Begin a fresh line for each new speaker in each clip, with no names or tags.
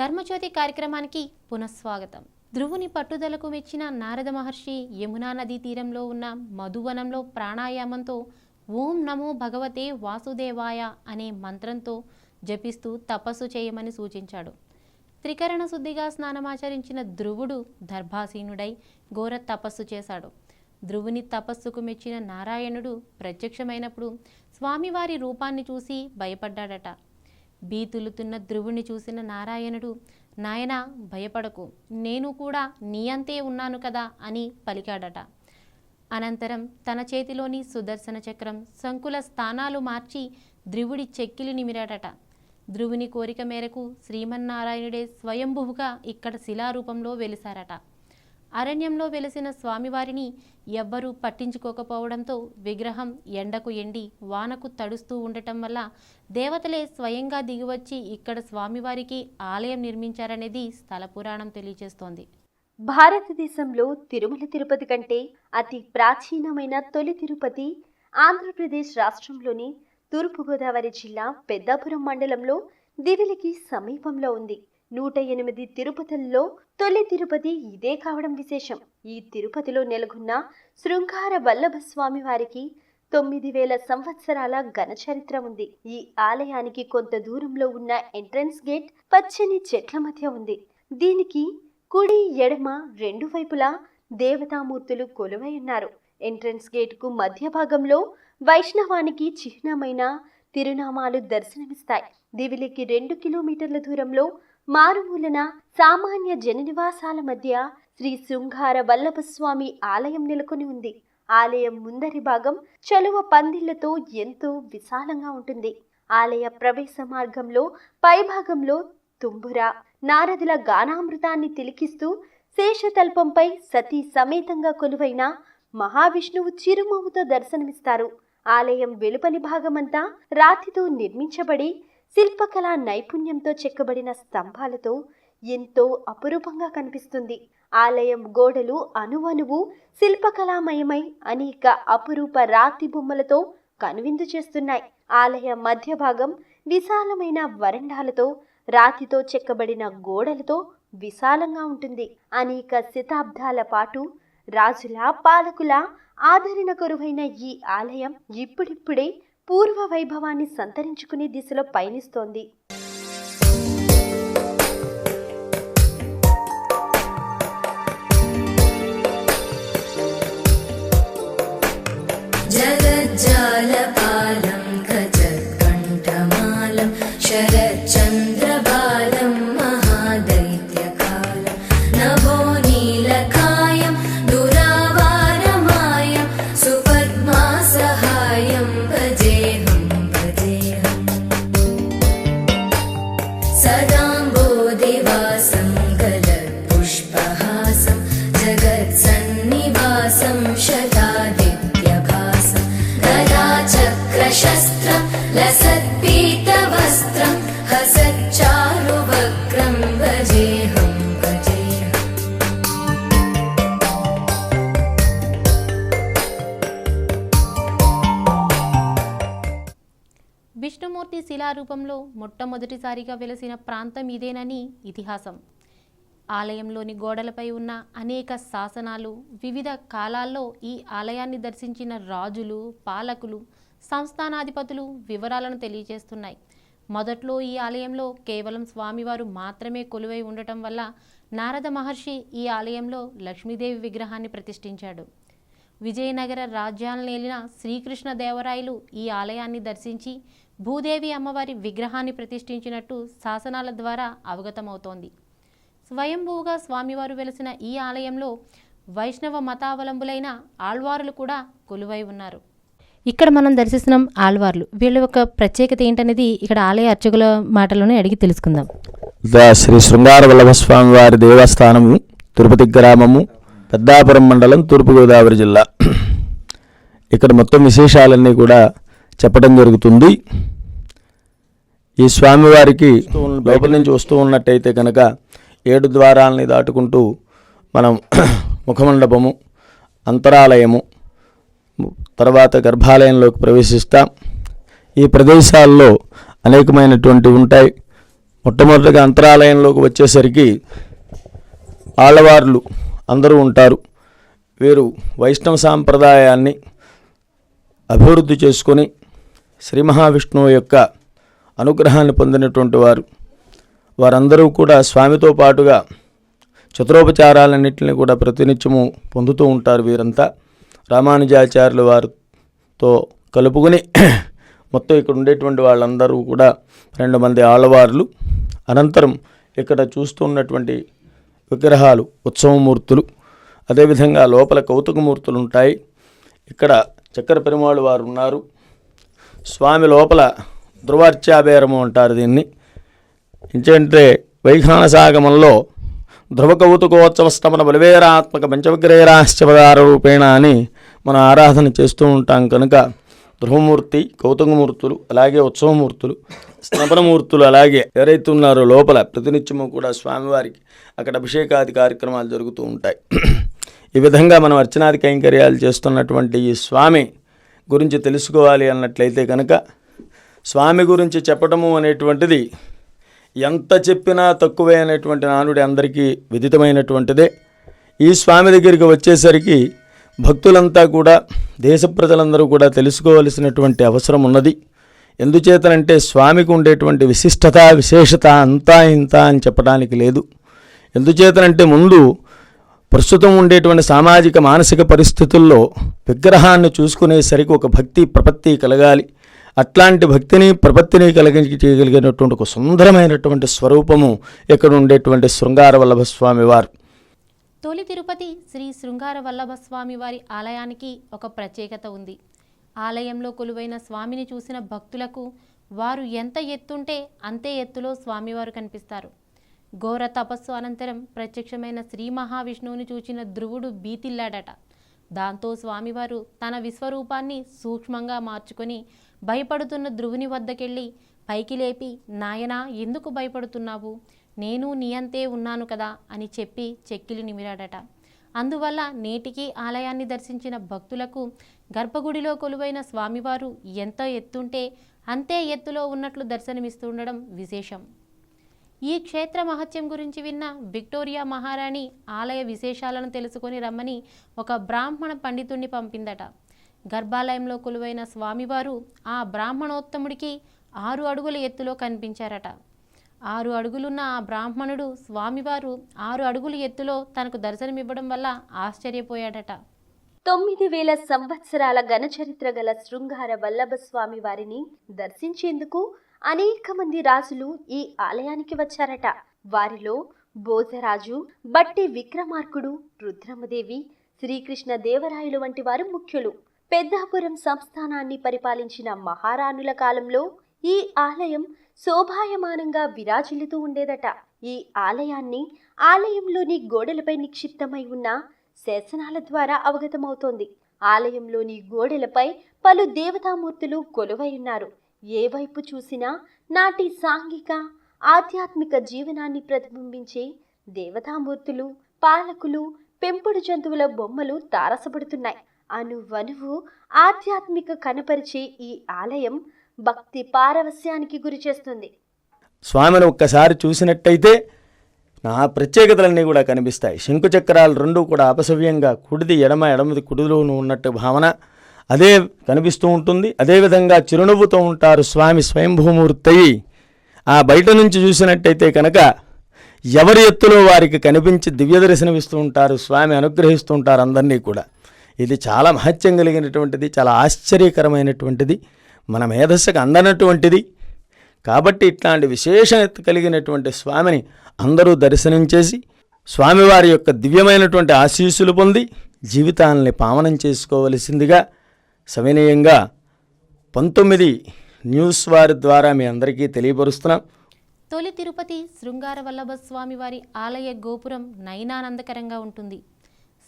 ధర్మజ్యోతి కార్యక్రమానికి పునఃస్వాగతం ధ్రువుని పట్టుదలకు మెచ్చిన నారద మహర్షి యమునా నదీ తీరంలో ఉన్న మధువనంలో ప్రాణాయామంతో ఓం నమో భగవతే వాసుదేవాయ అనే మంత్రంతో జపిస్తూ తపస్సు చేయమని సూచించాడు త్రికరణ శుద్ధిగా స్నానమాచరించిన ధ్రువుడు దర్భాసీనుడై ఘోర తపస్సు చేశాడు ధ్రువుని తపస్సుకు మెచ్చిన నారాయణుడు ప్రత్యక్షమైనప్పుడు స్వామివారి రూపాన్ని చూసి భయపడ్డాడట బీతులుతున్న ధ్రువుని చూసిన నారాయణుడు నాయనా భయపడకు నేను కూడా నీ అంతే ఉన్నాను కదా అని పలికాడట అనంతరం తన చేతిలోని సుదర్శన చక్రం సంకుల స్థానాలు మార్చి ధ్రువుడి చెక్కిలి నిమిరాడట ధ్రువుని కోరిక మేరకు శ్రీమన్నారాయణుడే స్వయంభువుగా ఇక్కడ శిలారూపంలో వెలిశారట అరణ్యంలో వెలిసిన స్వామివారిని ఎవ్వరూ పట్టించుకోకపోవడంతో విగ్రహం ఎండకు ఎండి వానకు తడుస్తూ ఉండటం వల్ల దేవతలే స్వయంగా దిగివచ్చి ఇక్కడ స్వామివారికి ఆలయం నిర్మించారనేది స్థల పురాణం తెలియజేస్తోంది
భారతదేశంలో తిరుమల తిరుపతి కంటే అతి ప్రాచీనమైన తొలి తిరుపతి ఆంధ్రప్రదేశ్ రాష్ట్రంలోని తూర్పుగోదావరి జిల్లా పెద్దాపురం మండలంలో దివిలికి సమీపంలో ఉంది నూట ఎనిమిది తిరుపతుల్లో తొలి తిరుపతి ఇదే కావడం విశేషం ఈ తిరుపతిలో నెలకొన్న శృంగార వల్లభ స్వామి వారికి తొమ్మిది వేల సంవత్సరాల ఘన చరిత్ర ఉంది ఈ ఆలయానికి కొంత దూరంలో ఉన్న ఎంట్రన్స్ గేట్ పచ్చని చెట్ల మధ్య ఉంది దీనికి కుడి ఎడమ రెండు వైపులా దేవతామూర్తులు కొలువై ఉన్నారు ఎంట్రన్స్ గేట్కు మధ్య భాగంలో వైష్ణవానికి చిహ్నమైన తిరునామాలు దర్శనమిస్తాయి దివిలికి రెండు కిలోమీటర్ల దూరంలో మారుమూలన సామాన్య జననివాసాల మధ్య శ్రీ శృంగార వల్లభస్వామి ఆలయం నెలకొని ఉంది ఆలయం ముందరి భాగం చలువ పందిళ్లతో ఎంతో విశాలంగా ఉంటుంది ఆలయ ప్రవేశ మార్గంలో పైభాగంలో తుంబుర నారదుల గానామృతాన్ని తిలికిస్తూ శేషతల్పంపై సతీ సమేతంగా కొలువైన మహావిష్ణువు చిరుమవ్వుతో దర్శనమిస్తారు ఆలయం వెలుపలి భాగమంతా రాతితో నిర్మించబడి శిల్పకళా నైపుణ్యంతో చెక్కబడిన స్తంభాలతో ఎంతో అపురూపంగా కనిపిస్తుంది ఆలయం గోడలు అనువనువు శిల్పకళామయమై అనేక అపురూప రాతి బొమ్మలతో కనువిందు చేస్తున్నాయి ఆలయ మధ్య భాగం విశాలమైన వరండాలతో రాతితో చెక్కబడిన గోడలతో విశాలంగా ఉంటుంది అనేక శతాబ్దాల పాటు రాజుల పాలకుల ఆదరణ కొరువైన ఈ ఆలయం ఇప్పుడిప్పుడే పూర్వ వైభవాన్ని సంతరించుకునే దిశలో పయనిస్తోంది జగ
విష్ణుమూర్తి శిలారూపంలో మొట్టమొదటిసారిగా వెలసిన ప్రాంతం ఇదేనని ఇతిహాసం ఆలయంలోని గోడలపై ఉన్న అనేక శాసనాలు వివిధ కాలాల్లో ఈ ఆలయాన్ని దర్శించిన రాజులు పాలకులు సంస్థానాధిపతులు వివరాలను తెలియజేస్తున్నాయి మొదట్లో ఈ ఆలయంలో కేవలం స్వామివారు మాత్రమే కొలువై ఉండటం వల్ల నారద మహర్షి ఈ ఆలయంలో లక్ష్మీదేవి విగ్రహాన్ని ప్రతిష్ఠించాడు విజయనగర రాజ్యాలను ఏలిన శ్రీకృష్ణదేవరాయలు ఈ ఆలయాన్ని దర్శించి భూదేవి అమ్మవారి విగ్రహాన్ని ప్రతిష్ఠించినట్టు శాసనాల ద్వారా అవగతమవుతోంది స్వయంభూగా స్వామివారు వెలిసిన ఈ ఆలయంలో వైష్ణవ మతావలంబులైన ఆళ్వారులు కూడా కొలువై ఉన్నారు ఇక్కడ మనం దర్శిస్తున్నాం ఆళ్వార్లు వీళ్ళ యొక్క ప్రత్యేకత ఏంటనేది ఇక్కడ ఆలయ అర్చకుల మాటలోనే అడిగి తెలుసుకుందాం
శ్రీ శృంగార స్వామి వారి దేవస్థానము తిరుపతి గ్రామము పెద్దాపురం మండలం తూర్పుగోదావరి జిల్లా ఇక్కడ మొత్తం విశేషాలన్నీ కూడా చెప్పడం జరుగుతుంది ఈ స్వామివారికి లోపల నుంచి వస్తూ ఉన్నట్టయితే కనుక ఏడు ద్వారాలని దాటుకుంటూ మనం ముఖమండపము అంతరాలయము తర్వాత గర్భాలయంలోకి ప్రవేశిస్తాం ఈ ప్రదేశాల్లో అనేకమైనటువంటి ఉంటాయి మొట్టమొదటిగా అంతరాలయంలోకి వచ్చేసరికి ఆళ్ళవార్లు అందరూ ఉంటారు వీరు వైష్ణవ సాంప్రదాయాన్ని అభివృద్ధి చేసుకొని శ్రీ మహావిష్ణువు యొక్క అనుగ్రహాన్ని పొందినటువంటి వారు వారందరూ కూడా స్వామితో పాటుగా చతురోపచారాలన్నింటినీ కూడా ప్రతినిత్యము పొందుతూ ఉంటారు వీరంతా రామానుజాచార్యుల వారితో కలుపుకొని మొత్తం ఇక్కడ ఉండేటువంటి వాళ్ళందరూ కూడా రెండు మంది ఆళ్ళవార్లు అనంతరం ఇక్కడ చూస్తున్నటువంటి విగ్రహాలు ఉత్సవమూర్తులు అదేవిధంగా లోపల కౌతుకమూర్తులు ఉంటాయి ఇక్కడ చక్కెర పెరుమాళ్ళు వారు ఉన్నారు స్వామి లోపల ధృవార్చాబేరము అంటారు దీన్ని సాగమంలో వైఖానసాగమంలో కౌతుకోత్సవ స్తమన బలివేరాత్మక పంచవిగ్రహరాశ్చపదార రూపేణ అని మనం ఆరాధన చేస్తూ ఉంటాం కనుక ధ్రువమూర్తి కౌతుకమూర్తులు అలాగే ఉత్సవమూర్తులు స్నపనమూర్తులు అలాగే ఎవరైతే ఉన్నారో లోపల ప్రతినిత్యము కూడా స్వామివారికి అక్కడ అభిషేకాది కార్యక్రమాలు జరుగుతూ ఉంటాయి ఈ విధంగా మనం అర్చనాది కైంకర్యాలు చేస్తున్నటువంటి ఈ స్వామి గురించి తెలుసుకోవాలి అన్నట్లయితే కనుక స్వామి గురించి చెప్పటము అనేటువంటిది ఎంత చెప్పినా తక్కువే అనేటువంటి నానుడి అందరికీ విదితమైనటువంటిదే ఈ స్వామి దగ్గరికి వచ్చేసరికి భక్తులంతా కూడా దేశ ప్రజలందరూ కూడా తెలుసుకోవలసినటువంటి అవసరం ఉన్నది ఎందుచేతనంటే స్వామికి ఉండేటువంటి విశిష్టత విశేషత అంతా ఇంత అని చెప్పడానికి లేదు ఎందుచేతనంటే ముందు ప్రస్తుతం ఉండేటువంటి సామాజిక మానసిక పరిస్థితుల్లో విగ్రహాన్ని చూసుకునేసరికి ఒక భక్తి ప్రపత్తి కలగాలి అట్లాంటి భక్తిని ప్రపత్తిని కలిగించి చేయగలిగినటువంటి ఒక సుందరమైనటువంటి స్వరూపము ఇక్కడ ఉండేటువంటి శృంగార వల్లభస్వామి వారు
తొలి తిరుపతి శ్రీ శృంగార వల్లభస్వామి వారి ఆలయానికి ఒక ప్రత్యేకత ఉంది ఆలయంలో కొలువైన స్వామిని చూసిన భక్తులకు వారు ఎంత ఎత్తుంటే అంతే ఎత్తులో స్వామివారు కనిపిస్తారు ఘోర తపస్సు అనంతరం ప్రత్యక్షమైన శ్రీ మహావిష్ణువుని చూచిన ధ్రువుడు బీతిల్లాడట దాంతో స్వామివారు తన విశ్వరూపాన్ని సూక్ష్మంగా మార్చుకొని భయపడుతున్న ధ్రువుని వద్దకెళ్ళి పైకి లేపి నాయనా ఎందుకు భయపడుతున్నావు నేను నీ అంతే ఉన్నాను కదా అని చెప్పి చెక్కిలు నిమిరాడట అందువల్ల నేటికి ఆలయాన్ని దర్శించిన భక్తులకు గర్భగుడిలో కొలువైన స్వామివారు ఎంత ఎత్తుంటే అంతే ఎత్తులో ఉన్నట్లు దర్శనమిస్తుండడం విశేషం ఈ క్షేత్ర మహత్యం గురించి విన్న విక్టోరియా మహారాణి ఆలయ విశేషాలను తెలుసుకొని రమ్మని ఒక బ్రాహ్మణ పండితుణ్ణి పంపిందట గర్భాలయంలో కొలువైన స్వామివారు ఆ బ్రాహ్మణోత్తముడికి ఆరు అడుగుల ఎత్తులో కనిపించారట ఆరు అడుగులున్న ఆ బ్రాహ్మణుడు స్వామివారు ఆరు అడుగుల ఎత్తులో తనకు దర్శనమివ్వడం వల్ల ఆశ్చర్యపోయాడట తొమ్మిది వేల సంవత్సరాల ఘనచరిత్ర గల శృంగార వల్లభ స్వామి వారిని దర్శించేందుకు అనేక మంది రాజులు ఈ ఆలయానికి వచ్చారట వారిలో బోధరాజు బట్టి విక్రమార్కుడు రుద్రమదేవి శ్రీకృష్ణ దేవరాయలు వంటి వారు ముఖ్యులు పెద్దాపురం సంస్థానాన్ని పరిపాలించిన మహారాణుల కాలంలో ఈ ఆలయం శోభాయమానంగా విరాజిల్లుతూ ఉండేదట ఈ ఆలయాన్ని ఆలయంలోని గోడలపై నిక్షిప్తమై ఉన్న శాసనాల ద్వారా అవగతమవుతోంది ఆలయంలోని గోడలపై పలు దేవతామూర్తులు కొలువై ఉన్నారు ఏ వైపు చూసినా నాటి సాంఘిక ఆధ్యాత్మిక జీవనాన్ని ప్రతిబింబించే దేవతామూర్తులు పాలకులు పెంపుడు జంతువుల బొమ్మలు తారసపడుతున్నాయి అనువనువు ఆధ్యాత్మిక కనపరిచే ఈ ఆలయం భక్తి పారవస్యానికి గురి చేస్తుంది
స్వామిని ఒక్కసారి చూసినట్టయితే నా ప్రత్యేకతలన్నీ కూడా కనిపిస్తాయి శంకుచక్రాలు రెండు కూడా అపసవ్యంగా కుడిది ఎడమ ఎడమది కుడిలోనూ ఉన్నట్టు భావన అదే కనిపిస్తూ ఉంటుంది అదేవిధంగా చిరునవ్వుతో ఉంటారు స్వామి స్వయంభూమూర్తయి ఆ బయట నుంచి చూసినట్టయితే కనుక ఎవరి ఎత్తులో వారికి కనిపించి దివ్య దర్శనమిస్తూ ఉంటారు స్వామి అనుగ్రహిస్తూ ఉంటారు అందరినీ కూడా ఇది చాలా మహత్యం కలిగినటువంటిది చాలా ఆశ్చర్యకరమైనటువంటిది మన మేధస్సుకు అందనటువంటిది కాబట్టి ఇట్లాంటి విశేషత కలిగినటువంటి స్వామిని అందరూ దర్శనం చేసి స్వామివారి యొక్క దివ్యమైనటువంటి ఆశీస్సులు పొంది జీవితాలని పావనం చేసుకోవలసిందిగా సవినయంగా పంతొమ్మిది న్యూస్ వారి ద్వారా మీ అందరికీ తెలియపరుస్తున్నాం
తొలి తిరుపతి శృంగార వల్లభ స్వామివారి ఆలయ గోపురం నయనానందకరంగా ఉంటుంది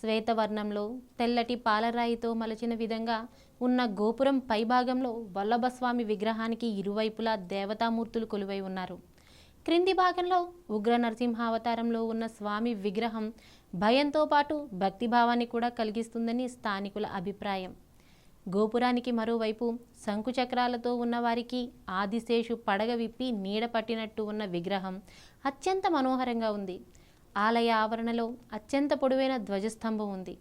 శ్వేతవర్ణంలో తెల్లటి పాలరాయితో మలచిన విధంగా ఉన్న గోపురం పైభాగంలో వల్లభస్వామి విగ్రహానికి ఇరువైపులా దేవతామూర్తులు కొలువై ఉన్నారు క్రింది భాగంలో ఉగ్ర నరసింహావతారంలో ఉన్న స్వామి విగ్రహం భయంతో పాటు భక్తిభావాన్ని కూడా కలిగిస్తుందని స్థానికుల అభిప్రాయం గోపురానికి మరోవైపు శంకుచక్రాలతో ఉన్నవారికి ఆదిశేషు పడగ విప్పి నీడ పట్టినట్టు ఉన్న విగ్రహం అత్యంత మనోహరంగా ఉంది ఆలయ ఆవరణలో అత్యంత పొడవైన ధ్వజస్తంభం ఉంది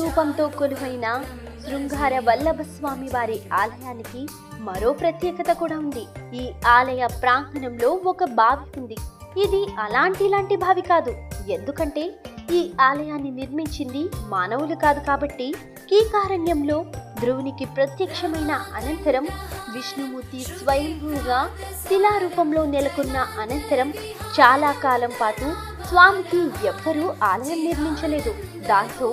రూపంతో కొలువైన శృంగార వల్లభ స్వామి వారి ఆలయానికి మరో ప్రత్యేకత కూడా ఉంది ఈ ఆలయ ప్రాంగణంలో ఒక బావి ఉంది ఇది అలాంటి ఇలాంటి బావి కాదు ఎందుకంటే ఈ ఆలయాన్ని నిర్మించింది మానవులు కాదు కాబట్టి ఈ కారణ్యంలో ధ్రువునికి ప్రత్యక్షమైన అనంతరం విష్ణుమూర్తి స్వయంభూగా శిలారూపంలో నెలకొన్న అనంతరం చాలా కాలం పాటు స్వామికి ఎవ్వరూ ఆలయం నిర్మించలేదు దాంతో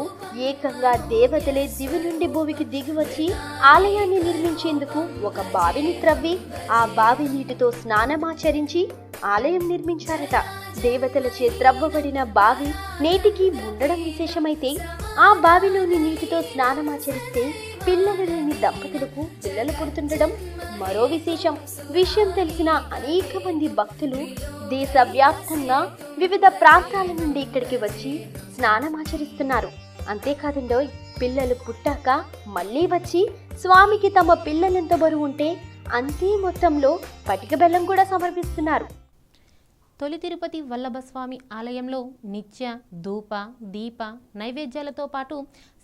ఏకంగా దేవతలే దివి నుండి భూమికి దిగివచ్చి ఆలయాన్ని నిర్మించేందుకు ఒక బావిని త్రవ్వి ఆ బావి నీటితో స్నానమాచరించి ఆలయం నిర్మించారట దేవతల త్రవ్వబడిన బావి నేటికి ఉండడం విశేషమైతే ఆ బావిలోని నీటితో స్నానమాచరిస్తే పిల్లలు లేని దంపతులకు పిల్లలు పుడుతుండడం మరో విశేషం విషయం తెలిసిన అనేక మంది భక్తులు దేశవ్యాప్తంగా వివిధ ప్రాంతాల నుండి ఇక్కడికి వచ్చి స్నానమాచరిస్తున్నారు అంతేకాదండో పిల్లలు పుట్టాక మళ్ళీ వచ్చి స్వామికి తమ పిల్లలెంత బరువు ఉంటే అంతే మొత్తంలో పటిక బెల్లం కూడా సమర్పిస్తున్నారు తొలి తిరుపతి వల్లభస్వామి ఆలయంలో నిత్య ధూప దీప నైవేద్యాలతో పాటు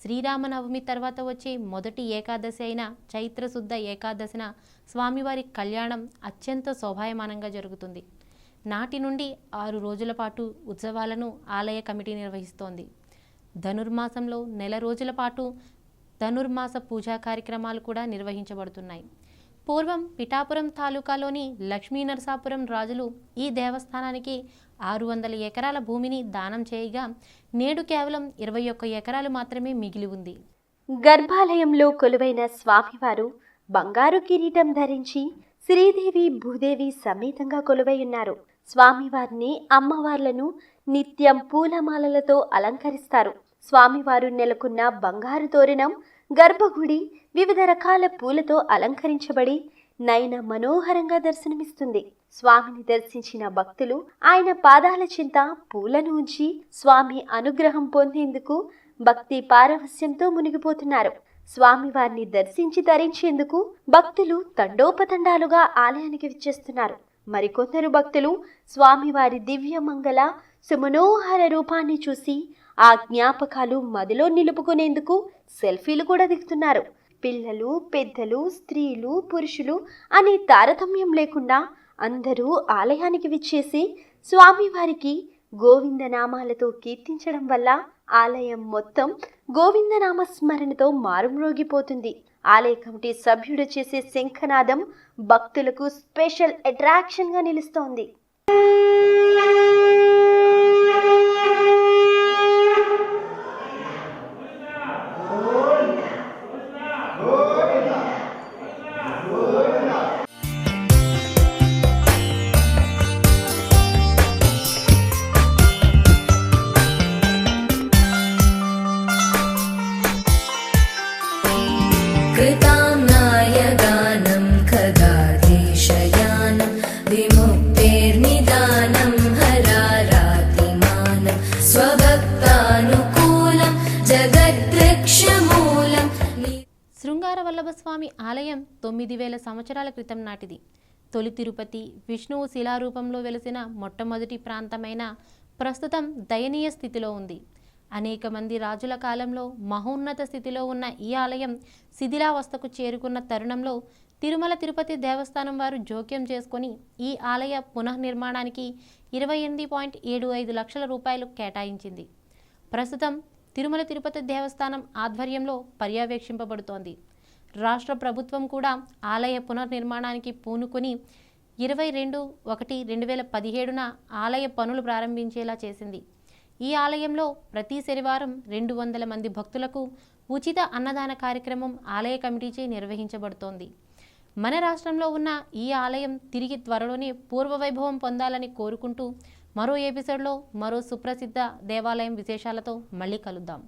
శ్రీరామనవమి తర్వాత వచ్చే మొదటి ఏకాదశి అయిన చైత్రశుద్ధ ఏకాదశిన స్వామివారి కళ్యాణం అత్యంత శోభాయమానంగా జరుగుతుంది నాటి నుండి ఆరు రోజుల పాటు ఉత్సవాలను ఆలయ కమిటీ నిర్వహిస్తోంది ధనుర్మాసంలో నెల రోజుల పాటు ధనుర్మాస పూజా కార్యక్రమాలు కూడా నిర్వహించబడుతున్నాయి పూర్వం పిఠాపురం తాలూకాలోని లక్ష్మీ నరసాపురం రాజులు ఈ దేవస్థానానికి ఆరు వందల ఎకరాల భూమిని దానం చేయగా నేడు కేవలం ఇరవై ఒక్క ఎకరాలు మాత్రమే మిగిలి ఉంది గర్భాలయంలో కొలువైన స్వామివారు బంగారు కిరీటం ధరించి శ్రీదేవి భూదేవి సమేతంగా కొలువై ఉన్నారు స్వామివారిని అమ్మవార్లను నిత్యం పూలమాలలతో అలంకరిస్తారు స్వామివారు నెలకొన్న బంగారు తోరణం గర్భగుడి వివిధ రకాల పూలతో అలంకరించబడి నయన మనోహరంగా దర్శనమిస్తుంది స్వామిని దర్శించిన భక్తులు ఆయన పాదాల చింత పూలను ఉంచి స్వామి అనుగ్రహం పొందేందుకు భక్తి పారవస్యంతో మునిగిపోతున్నారు స్వామివారిని దర్శించి ధరించేందుకు భక్తులు తండోపతండాలుగా ఆలయానికి విచ్చేస్తున్నారు మరికొందరు భక్తులు స్వామివారి మంగళ సుమనోహర రూపాన్ని చూసి ఆ జ్ఞాపకాలు మదిలో నిలుపుకునేందుకు సెల్ఫీలు కూడా దిగుతున్నారు పిల్లలు పెద్దలు స్త్రీలు పురుషులు అనే తారతమ్యం లేకుండా అందరూ ఆలయానికి విచ్చేసి స్వామివారికి గోవిందనామాలతో కీర్తించడం వల్ల ఆలయం మొత్తం గోవిందనామ స్మరణతో మారుమ్రోగిపోతుంది ఆలయ కమిటీ సభ్యుడు చేసే శంఖనాదం భక్తులకు స్పెషల్ అట్రాక్షన్గా నిలుస్తోంది వల్లభ వల్లభస్వామి ఆలయం తొమ్మిది వేల సంవత్సరాల క్రితం నాటిది తొలి తిరుపతి విష్ణువు శిలారూపంలో వెలిసిన మొట్టమొదటి ప్రాంతమైన ప్రస్తుతం దయనీయ స్థితిలో ఉంది అనేక మంది రాజుల కాలంలో మహోన్నత స్థితిలో ఉన్న ఈ ఆలయం శిథిలావస్థకు చేరుకున్న తరుణంలో తిరుమల తిరుపతి దేవస్థానం వారు జోక్యం చేసుకుని ఈ ఆలయ పునఃనిర్మాణానికి ఇరవై ఎనిమిది పాయింట్ ఏడు ఐదు లక్షల రూపాయలు కేటాయించింది ప్రస్తుతం తిరుమల తిరుపతి దేవస్థానం ఆధ్వర్యంలో పర్యవేక్షింపబడుతోంది రాష్ట్ర ప్రభుత్వం కూడా ఆలయ పునర్నిర్మాణానికి పూనుకొని ఇరవై రెండు ఒకటి రెండు వేల పదిహేడున ఆలయ పనులు ప్రారంభించేలా చేసింది ఈ ఆలయంలో ప్రతి శనివారం రెండు వందల మంది భక్తులకు ఉచిత అన్నదాన కార్యక్రమం ఆలయ కమిటీచే నిర్వహించబడుతోంది మన రాష్ట్రంలో ఉన్న ఈ ఆలయం తిరిగి త్వరలోనే పూర్వవైభవం పొందాలని కోరుకుంటూ మరో ఎపిసోడ్లో మరో సుప్రసిద్ధ దేవాలయం విశేషాలతో మళ్ళీ కలుద్దాం